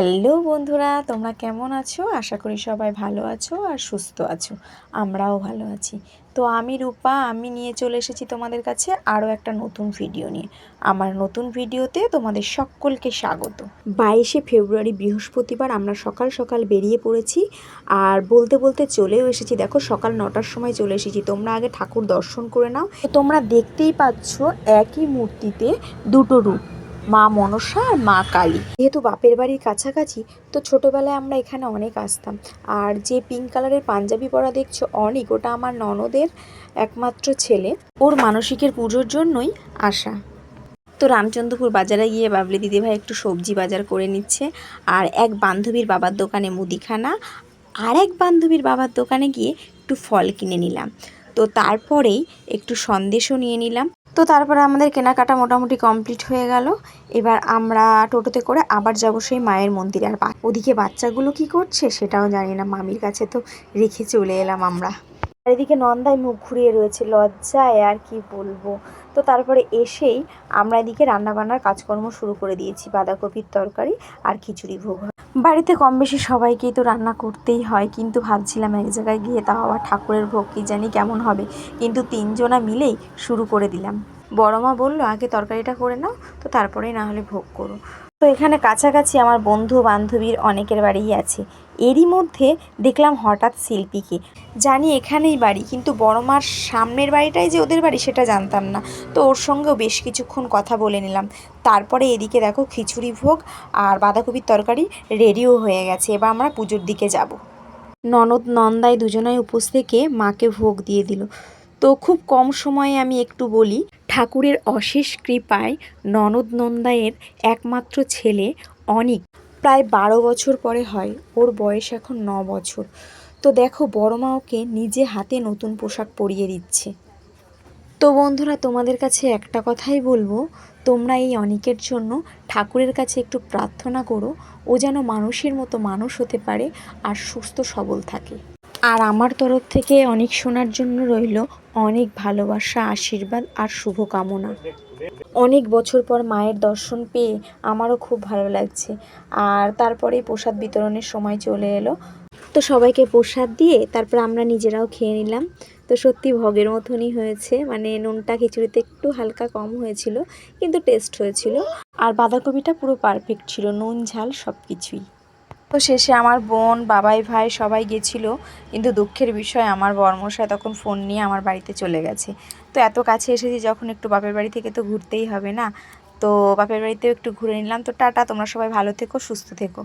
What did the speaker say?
Hello বন্ধুরা, তোমরা কেমন আছো? আশা করি সবাই ভালো আছো আর সুস্থ আছো। আমরাও ভালো আছি। তো আমি রূপা, আমি নিয়ে চলে এসেছি তোমাদের কাছে আরও একটা নতুন ভিডিও নিয়ে। আমার নতুন ভিডিওতে তোমাদের সকলকে স্বাগত। বাইশে ফেব্রুয়ারি বৃহস্পতিবার আমরা সকাল সকাল বেরিয়ে পড়েছি আর বলতে বলতে চলেও এসেছি। দেখো, সকাল নটার সময় চলে এসেছি। তোমরা আগে ঠাকুর দর্শন করে নাও। তোমরা দেখতেই পাচ্ছ একই মূর্তিতে দুটো রূপ। মা মনসা আর মা কালী। যেহেতু বাপের বাড়ির কাছাকাছি, তো ছোটোবেলায় আমরা এখানে অনেক আসতাম। আর যে পিঙ্ক কালারের পাঞ্জাবি পরা দেখছ, অনেক, ওটা আমার ননদের একমাত্র ছেলে। ওর মানসিকের পুজোর জন্যই আসা। তো রামচন্দ্রপুর বাজারে গিয়ে বাবলি দিদিভাই একটু সবজি বাজার করে নিচ্ছে। আর এক বান্ধবীর বাবার দোকানে মুদিখানা। আর এক বান্ধবীর বাবার দোকানে গিয়ে একটু ফল কিনে নিলাম। তো তারপরেই একটু সন্দেশও নিয়ে নিলাম। তো তারপরে আমাদের কেনাকাটা মোটামুটি কমপ্লিট হয়ে গেল। এবার আমরা টোটোতে করে আবার যাব সেই মায়ের মন্দিরে। আর ওদিকে বাচ্চাগুলো কি করছে সেটাও জানি না, মামির কাছে তো রেখে চলে এলাম আমরা। এদিকে নন্দায় মুখ ঘুরিয়ে রয়েছে, লজ্জায় আর কি বলব। তো তারপরে এসেই আমরা এদিকে রান্নাবান্নার কাজকর্ম শুরু করে দিয়েছি, বাঁধাকপির তরকারি আর খিচুড়ি ভোগ। বাড়িতে কম বেশি সবাইকেই তো রান্না করতেই হয়, কিন্তু ভাবছিলাম এক জায়গায় গিয়ে তাও আবার ঠাকুরের ভোগ কি জানি কেমন হবে, কিন্তু তিনজনা মিলেই শুরু করে দিলাম। বড় মা বলল, আগে তরকারিটা করে নাও, তো তারপরেই না হলে ভোগ করো। তো এখানে কাছাকাছি আমার বন্ধু বান্ধবীর অনেকের বাড়িই আছে। এরই মধ্যে দেখলাম হঠাৎ শিল্পীকে জানি এখানেই বাড়ি, কিন্তু বড় মার সামনের বাড়িটাই যে ওদের বাড়ি সেটা জানতাম না। তো ওর সঙ্গেও বেশ কিছুক্ষণ কথা বলে নিলাম। তারপরে এদিকে দেখো খিচুড়ি ভোগ আর বাঁধাকপির তরকারি রেডিও হয়ে গেছে। এবার আমরা পুজোর দিকে যাব। ননদ নন্দায় দুজনায় উপোস থেকে মাকে ভোগ দিয়ে দিল। তো খুব কম সময়ে আমি একটু বলি ঠাকুরের অশেষ কৃপায় ননদ নন্দায়ের একমাত্র ছেলে অনিক। প্রায় বারো বছর পরে হয়, ওর বয়স এখন ন বছর। তো দেখো, বড় মা ওকে নিজে হাতে নতুন পোশাক পরিয়ে দিচ্ছে। তো বন্ধুরা, তোমাদের কাছে একটা কথাই বলব, তোমরা এই অনেকের জন্য ঠাকুরের কাছে একটু প্রার্থনা করো, ও যেন মানুষের মতো মানুষ হতে পারে আর সুস্থ সবল থাকে। আর আমার তরফ থেকে অনেক শোনার জন্য রইল অনেক ভালোবাসা, আশীর্বাদ আর শুভকামনা। অনেক বছর পর মায়ের দর্শন পেয়ে আমারও খুব ভালো লাগছে। আর তারপরে প্রসাদ বিতরণের সময় চলে এলো। তো সবাইকে প্রসাদ দিয়ে তারপর আমরা নিজেরাও খেয়ে নিলাম। তো সত্যি ভগের মতনই হয়েছে। মানে নুনটা খিচুড়িতে একটু হালকা কম হয়েছিল, কিন্তু টেস্ট হয়েছিল। আর বাঁধাকপিটা পুরো পারফেক্ট ছিল। নুন, ঝাল সব কিছুই তো শেষে আমার বোন, বাবাই, ভাই সবাই গেছিল। কিন্তু দুঃখের বিষয়, আমার বর্মশায় তখন ফোন নিয়ে আমার বাড়িতে চলে গেছে। তো এত কাছে এসেছি যখন একটু বাপের বাড়ি থেকে তো ঘুরতেই হবে না। তো বাপের বাড়িতেও একটু ঘুরে নিলাম। তো টাটা, তোমরা সবাই ভালো থেকো, সুস্থ থেকো।